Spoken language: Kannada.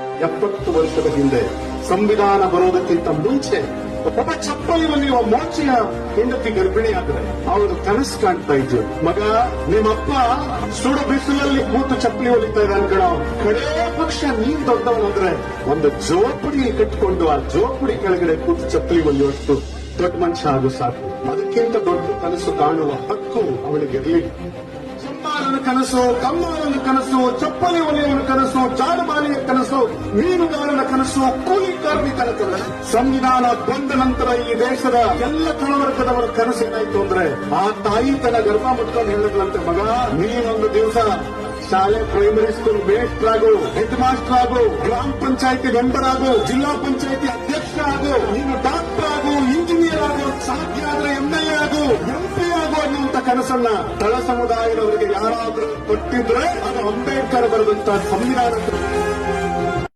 ಎಪ್ಪತ್ತು ವರ್ಷದ ಹಿಂದೆ ಸಂವಿಧಾನ ಬರೋದಕ್ಕಿಂತ ಮುಂಚೆ ಒಬ್ಬ ಚಪ್ಪಲಿ ಮೋಚಿಯ ಹೆಂಡತಿ ಗರ್ಭಿಣಿಯಾದ್ರೆ ಅವಳು ಕನಸು ಕಾಣ್ತಾ ಇದ್ರು ಮಗ, ನಿಮ್ಮಪ್ಪ ಸುಡು ಬಿಸಿಲಲ್ಲಿ ಕೂತು ಚಪ್ಪಲಿ ಹೊಲಿತಾ ಇದ್ದಾನೆ ಕಣ. ಕಡೇ ಪಕ್ಷ, ನೀನ್ ದೊಡ್ಡವನಾದ್ರೆ ಒಂದು ಜೋಪಡಿ ಕಟ್ಟಿಕೊಂಡು ಆ ಜೋಪಡಿ ಕೆಳಗಡೆ ಕೂತು ಚಪ್ಪಲಿ ಹೊಲಿಯುವಷ್ಟು ದೊಡ್ಡ ಮನುಷ್ಯ ಆಗು ಸಾಕು. ಅದಕ್ಕಿಂತ ದೊಡ್ಡ ಕನಸು ಕಾಣುವ ಹಕ್ಕು ಅವಳಿಗಿರಲಿ ಸಂಬಾರನ ಕನಸು ಕಮ್ಮಾರನ ಕನಸು, ಚಪ್ಪಲಿ ಹೊಲಿಯವನ ಕನಸು ಮೀನುಗಾರನ ಕನಸು ಕೂಲಿ ಕಾರ್ಮಿಕರ ಕನಸು ಸಂವಿಧಾನ ಬಂದ ನಂತರ ಈ ದೇಶದ ಎಲ್ಲ ತಳವರ್ಗದವರ ಕನಸು ಏನಾಯ್ತು ಅಂದ್ರೆ, ಆ ತಾಯಿ ತನ್ನ ಗರ್ಭ ಮುಟ್ಕೊಂಡು ಹೇಳಿದ್ರಂತೆ ಮಗ ನೀನೊಂದು ದಿವಸ ಶಾಲೆ ಪ್ರೈಮರಿ ಸ್ಕೂಲ್ ಮೇಸ್ಟರ್ ಆಗು ಹೆಡ್ ಮಾಸ್ಟರ್ ಆಗು, ಗ್ರಾಮ ಪಂಚಾಯತಿ ಮೆಂಬರ್ ಆಗು, ಜಿಲ್ಲಾ ಪಂಚಾಯತಿ ಅಧ್ಯಕ್ಷ ಆಗು, ನೀನು ಡಾಕ್ಟರ್ ಆಗು ಇಂಜಿನಿಯರ್ ಆಗು, ಸಾಧ್ಯ ಆದ್ರೆ ಎಂಎಲ್ಎ ಆಗು ಎಂಪಿ ಆಗು ಅನ್ನುವಂತ ಕನಸನ್ನ ತಳ ಸಮುದಾಯದವರಿಗೆ ಯಾರಾದ್ರೂ ಕೊಟ್ಟಿದ್ರೆ ಅದು ಅಂಬೇಡ್ಕರ್ ಬರೆದಂತ ಸಂವಿಧಾನ